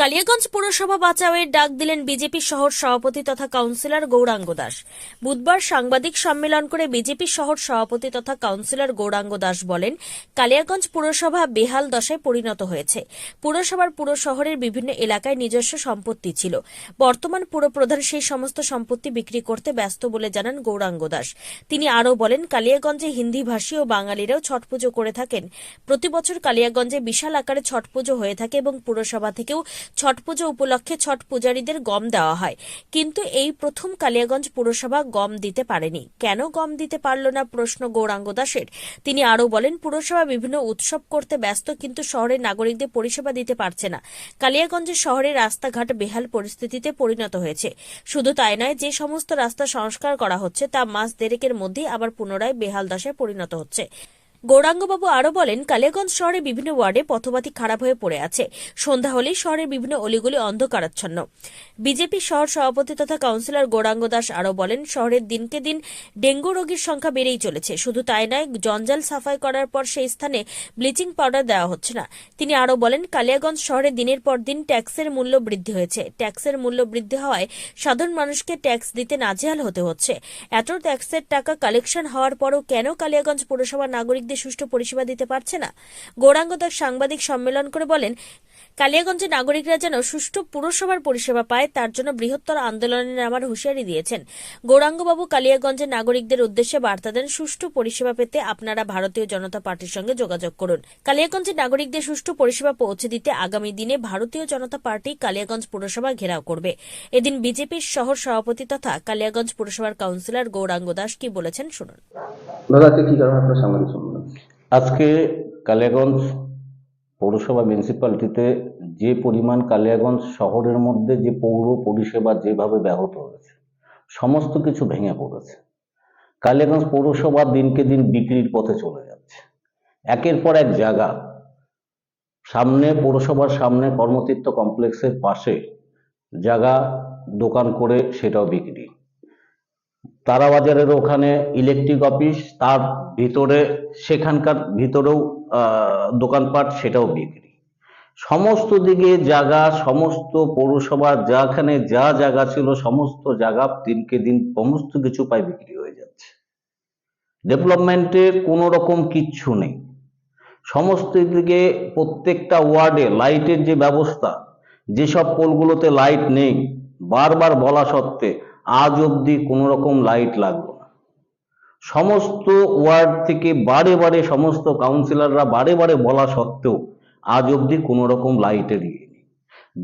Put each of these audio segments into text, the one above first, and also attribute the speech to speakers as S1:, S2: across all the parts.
S1: কালিয়াগঞ্জ পুরসভা বাঁচাওয়ের ডাক দিলেন বিজেপি শহর সভাপতি তথা কাউন্সিলর গৌরাঙ্গ দাস। বুধবার সাংবাদিক সম্মেলন করে বিজেপি শহর সভাপতি তথা কাউন্সিলর গৌরাঙ্গ দাস বলেন, কালিয়াগঞ্জ পুরসভা বেহাল দশায় পরিণত হয়েছে। পুরসভার পুরো শহরের বিভিন্ন এলাকায় নিজস্ব সম্পত্তি ছিল। বর্তমান পুরপ্রধান সেই সমস্ত সম্পত্তি বিক্রি করতে ব্যস্ত বলে জানান গৌরাঙ্গ দাস। তিনি আরও বলেন, কালিয়াগঞ্জে হিন্দিভাষী ও বাঙালিরাও ছট পুজো করে থাকেন। প্রতি বছর কালিয়াগঞ্জে বিশাল আকারে ছট পুজো হয়ে থাকে এবং পুরসভা থেকেও ছট পুজো উপলক্ষে ছট পূজারীদের গম দেওয়া হয়। কিন্তু এই প্রথম কালিয়াগঞ্জ পুরসভা গম দিতে পারেনি। কেন গম দিতে পারল না? প্রশ্ন গৌরাঙ্গ দাসের। তিনি আরও বলেন, পুরসভা বিভিন্ন উৎসব করতে ব্যস্ত, কিন্তু শহরের নাগরিকদের পরিষেবা দিতে পারছে না। কালিয়াগঞ্জের শহরের রাস্তাঘাট বেহাল পরিস্থিতিতে পরিণত হয়েছে। শুধু তাই নয়, যে সমস্ত রাস্তা সংস্কার করা হচ্ছে, তা মাস দেড়েকের মধ্যেই আবার পুনরায় বেহাল দশায় পরিণত হচ্ছে। গৌরাঙ্গবাবু আরও বলেন, কালিয়াগঞ্জ শহরের বিভিন্ন ওয়ার্ডে পথবাতি খারাপ হয়ে পড়ে আছে। সন্ধ্যা হলেই শহরের বিভিন্ন অলিগুলি অন্ধকারাচ্ছন্ন। বিজেপি শহর সভাপতি তথা কাউন্সিলর গৌরাঙ্গ দাস আরও বলেন, শহরের দিনকে দিন ডেঙ্গু রোগীর সংখ্যা বেড়েই চলেছে। শুধু তাই নয়, জঞ্জাল সাফাই করার পর সেই স্থানে ব্লিচিং পাউডার দেওয়া হচ্ছে না। তিনি আরও বলেন, কালিয়াগঞ্জ শহরে দিনের পর দিন ট্যাক্সের মূল্য বৃদ্ধি হয়েছে। ট্যাক্সের মূল্য বৃদ্ধি হওয়ায় সাধারণ মানুষকে ট্যাক্স দিতে নাজেহাল হতে হচ্ছে। এত ট্যাক্সের টাকা কালেকশন হওয়ার পরও কেন কালিয়াগঞ্জ পুরসভা নাগরিকদের সুষ্ঠু পরিষেবা দিতে পারছে না। গৌরাঙ্গ দাস সাংবাদিক সম্মেলন করে বলেন কালিয়াগঞ্জের নাগরিকরা যেন সুষ্ঠু পুরসভার পরিষেবা পায়, তার জন্য বৃহত্তর আন্দোলনে নামার হুঁশিয়ারি দিয়েছেন। গৌরাঙ্গবাবু কালিয়াগঞ্জের নাগরিকদের উদ্দেশ্যে বার্তা দেন, সুষ্ঠু পরিষেবা পেতে আপনারা ভারতীয় জনতা পার্টির সঙ্গে যোগাযোগ করুন। কালিয়াগঞ্জের নাগরিকদের সুষ্ঠু পরিষেবা পৌঁছে দিতে আগামী দিনে ভারতীয় জনতা পার্টি কালিয়াগঞ্জ পুরসভা ঘেরাও করবে। এদিন বিজেপির শহর সভাপতি তথা কালিয়াগঞ্জ পুরসভার কাউন্সিলর গৌরাঙ্গ দাস কি বলেছেন শুনুন।
S2: আজকে
S3: কালিয়াগঞ্জ পৌরসভা মিউনিসিপ্যালিটিতে যে পরিমাণ কালিয়াগঞ্জ শহরের মধ্যে যে পৌর পরিষেবা যেভাবে ব্যাহত হয়েছে, সমস্ত কিছু ভেঙে পড়েছে। কালিয়াগঞ্জ পৌরসভা দিনকে দিন বিক্রির পথে চলে যাচ্ছে। একের পর এক জায়গা সামনে, পৌরসভার সামনে কর্মতীর্থ কমপ্লেক্সের পাশে জায়গা দোকান করে সেটাও বিক্রি। তারাবাজারের ওখানে ইলেকট্রিক অফিস তার ভিতরে সেখানকার ভিতরেও দোকানপাট সেটাও বিক্রি। সমস্ত দিকে জায়গা, সমস্ত পৌরসভা, যাখানে যা জায়গা ছিল, সমস্ত জায়গা দিনকে দিন সমস্ত কিছু পায় বিক্রি হয়ে যাচ্ছে। ডেভেলপমেন্টের কোনো রকম কিচ্ছু নেই। সমস্ত দিকে প্রত্যেকটা ওয়ার্ডে লাইটের যে ব্যবস্থা, যেসব পোলগুলোতে লাইট নেই, বারবার বলা সত্ত্বে আজ অবধি কোনো রকম লাইট লাগল না। সমস্ত ওয়ার্ড থেকে বারে বারে সমস্ত কাউন্সিলররা বারে বারে বলা সত্ত্বেও আজ অবধি কোনো রকম লাইটের ইয়ে নেই।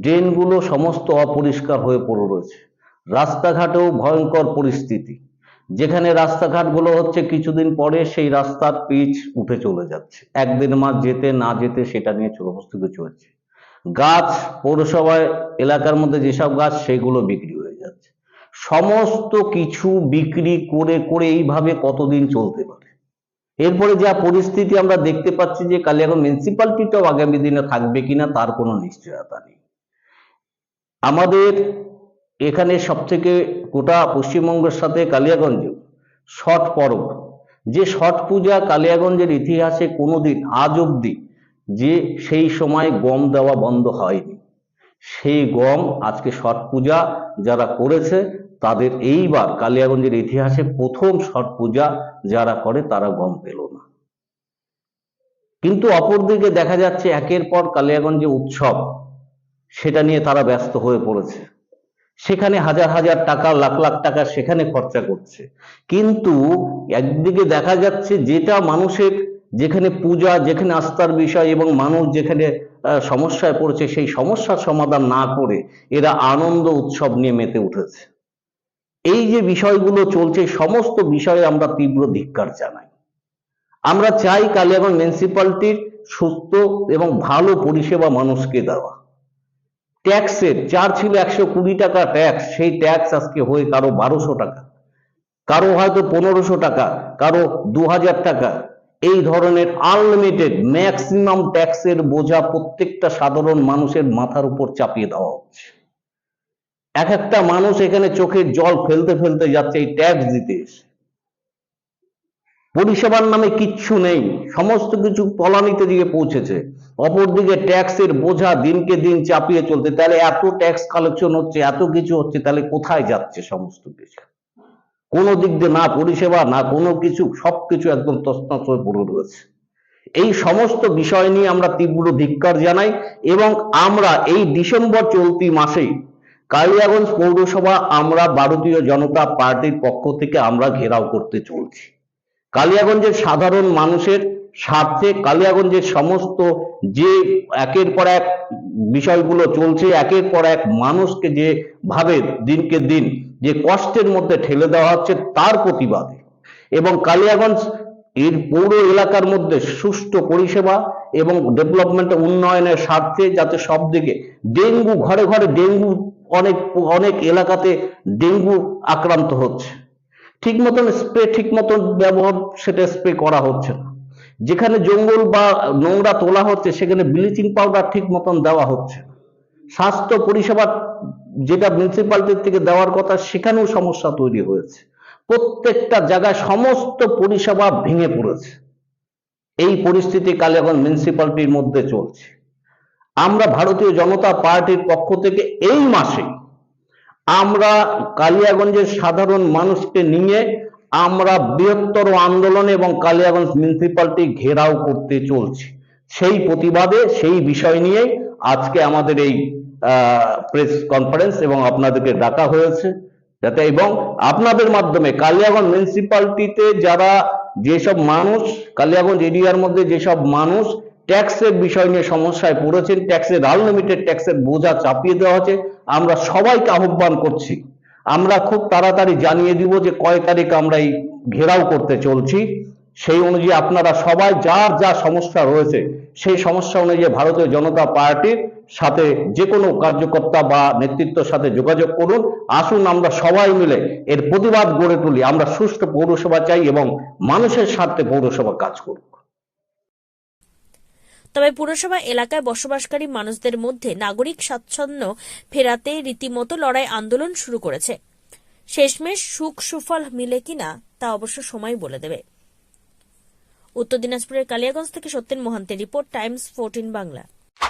S3: ড্রেনগুলো সমস্ত অপরিষ্কার হয়ে পড়ে রয়েছে। রাস্তাঘাটেও ভয়ঙ্কর পরিস্থিতি। যেখানে রাস্তাঘাটগুলো হচ্ছে কিছুদিন পরে সেই রাস্তার পিচ উঠে চলে যাচ্ছে। একদিন মাস যেতে না যেতে সেটা নিয়ে সমস্ত কিছু হচ্ছে। গাছ পৌরসভায় এলাকার মধ্যে যেসব গাছ, সেগুলো বিক্রি সমস্ত কিছু বিক্রি করে করে এইভাবে কতদিন চলতে পারে? এরপরে যা পরিস্থিতি আমরা দেখতে পাচ্ছি যে কালিয়াগঞ্জ মিউনিসিপালিটিটাও আগামী দিনে থাকবে কিনা, তার কোনো নিশ্চয়তা নেই। আমাদের এখানে সবথেকে গোটা পশ্চিমবঙ্গের সাথে কালিয়াগঞ্জেও ছট পরব। যে ছট পূজা কালিয়াগঞ্জের ইতিহাসে কোনোদিন আজ অবধি যে সেই সময় গম দেওয়া বন্ধ হয়নি। সেই গম আজকে ছট পূজা যারা করেছে তাদের এইবার কালিয়াগঞ্জের ইতিহাসে প্রথম ছট পূজা যারা করে, তারা গম পেল না। কিন্তু অপরদিকে দেখা যাচ্ছে একের পর কালিয়াগঞ্জে উৎসব, সেটা নিয়ে তারা ব্যস্ত হয়ে পড়েছে। সেখানে হাজার হাজার টাকা, লাখ লাখ টাকা সেখানে খরচা করছে। কিন্তু একদিকে দেখা যাচ্ছে যেটা মানুষের যেখানে পূজা, যেখানে আস্থার বিষয় এবং মানুষ যেখানে সমস্যায় পড়েছে, সেই সমস্যার সমাধান না করে এরা আনন্দ উৎসব নিয়ে মেতে উঠেছে। এই যে বিষয়গুলো চলছে, সমস্ত বিষয়ে আমরা তীব্র ধিক্কার জানাই। আমরা চাই কালিয়াগঞ্জ মিউনিসিপ্যালিটির সুস্থ এবং ভালো পরিষেবা মানুষকে দেওয়া। ট্যাক্সের, যার ছিল একশো কুড়ি টাকা ট্যাক্স, সেই ট্যাক্স আজকে হয়ে কারও বারোশো টাকা, কারও হয়তো পনেরোশো টাকা, কারও দু হাজার টাকা। এই ধরনের আনলিমিটেড ম্যাক্সিমাম ট্যাক্সের বোঝা প্রত্যেকটা সাধারণ মানুষের মাথার উপর চাপিয়ে দেওয়া হচ্ছে। এক একটা মানুষ এখানে চোখের জল ফেলতে ফেলতে যাচ্ছে এই ট্যাক্স দিতে পরিষেবার নামে কিচ্ছু নেই, সমস্ত কিছু তলানিতে দিকে পৌঁছেছে। অপরদিকে ট্যাক্সের বোঝা দিনকে দিন চাপিয়ে চলতে তাহলে এত ট্যাক্স কালেকশন হচ্ছে, এত কিছু হচ্ছে, তাহলে কোথায় যাচ্ছে সমস্ত কিছু? কোনো দিক দিয়ে না পরিষেবা, না কোনো কিছু সবকিছু একদম তছনছ হয়ে পড়ে রয়েছে। এই সমস্ত বিষয় নিয়ে আমরা তীব্র ধিক্কার জানাই এবং আমরা এই ডিসেম্বর চলতি মাসেই কালিয়াগঞ্জ পৌরসভা আমরা ভারতীয় জনতা পার্টির পক্ষ থেকে আমরা ঘেরাও করতে চলছি। কালিয়াগঞ্জের সাধারণ মানুষের স্বার্থে কালিয়াগঞ্জের সমস্ত যে একের পর এক বিষয়গুলো চলছে, একের পর এক মানুষকে যে ভাবে দিনকে দিন যে কষ্টের মধ্যে ঠেলে দেওয়া হচ্ছে তার প্রতিবাদে। এবং কালিয়াগঞ্জ এর পৌর এলাকার মধ্যে সুষ্ঠু পরিষেবা এবং ডেভেলপমেন্ট উন্নয়নের স্বার্থে যাতে সব দিকে ডেঙ্গু, ঘরে ঘরে ডেঙ্গু অনেক অনেক এলাকাতে ডেঙ্গু আক্রান্ত হচ্ছে। ঠিক মতন স্প্রে, ঠিক মতন ব্যবহার সেটা স্প্রে করা হচ্ছে না। যেখানে জঙ্গল বা নোংরা তোলা হচ্ছে, সেখানে ব্লিচিং পাউডার ঠিক মতন দেওয়া হচ্ছে স্বাস্থ্য পরিষেবা যেটা মিউনিসিপালিটির থেকে দেওয়ার কথা, সেখানেও সমস্যা তৈরি হয়েছে। প্রত্যেকটা জায়গায় সমস্ত পরিষেবা ভেঙে পড়েছে। এই পরিস্থিতি কালে এখন মিউনিসিপালিটির মধ্যে চলছে। আমরা ভারতীয় জনতা পার্টির পক্ষ থেকে এই মাসে আমরা কালিয়াগঞ্জের সাধারণ মানুষকে নিয়ে আমরা বৃহত্তর আন্দোলন এবং কালিয়াগঞ্জ মিউনিসিপালিটি ঘেরাও করতে চলছি। সেই প্রতিবাদে, সেই বিষয় নিয়ে আজকে আমাদের এই প্রেস কনফারেন্স এবং আপনাদেরকে ডাকা হয়েছে। যাতে এবং আপনাদের মাধ্যমে কালিয়াগঞ্জ মিউনিসিপালিটিতে যারা যেসব মানুষ, কালিয়াগঞ্জ এরিয়ার মধ্যে যেসব মানুষ ট্যাক্সের বিষয় নিয়ে সমস্যায় পড়েছেন, ট্যাক্সের আনলিমিটেড ট্যাক্সের বোঝা চাপিয়ে দেওয়া হচ্ছে, আমরা সবাইকে আহ্বান করছি। আমরা খুব তাড়াতাড়ি জানিয়ে দিব যে কয় তারিখ আমরা এই ঘেরাও করতে চলছি। সেই অনুযায়ী আপনারা সবাই যার যা সমস্যা রয়েছে, সেই সমস্যা অনুযায়ী ভারতীয় জনতা পার্টির সাথে যে কোনো কার্যকর্তা বা নেতৃত্বের সাথে যোগাযোগ করুন। আসুন আমরা সবাই মিলে এর প্রতিবাদ গড়ে তুলি। আমরা সুষ্ঠু পৌরসভা চাই এবং মানুষের স্বার্থে পৌরসভা কাজ করুক
S1: তবে পুরসভা এলাকায় বসবাসকারী মানুষদের মধ্যে নাগরিক স্বাচ্ছন্দ্য ফেরাতে রীতিমতো লড়াই আন্দোলন শুরু করেছে। শেষমেশ সুখ সুফল মিলে কিনা তা অবশ্য সময় বলে দেবে। উত্তর দিনাজপুরের কালিয়াগঞ্জ থেকে Satyen মোহান্তের report, Times fourteen Bangla.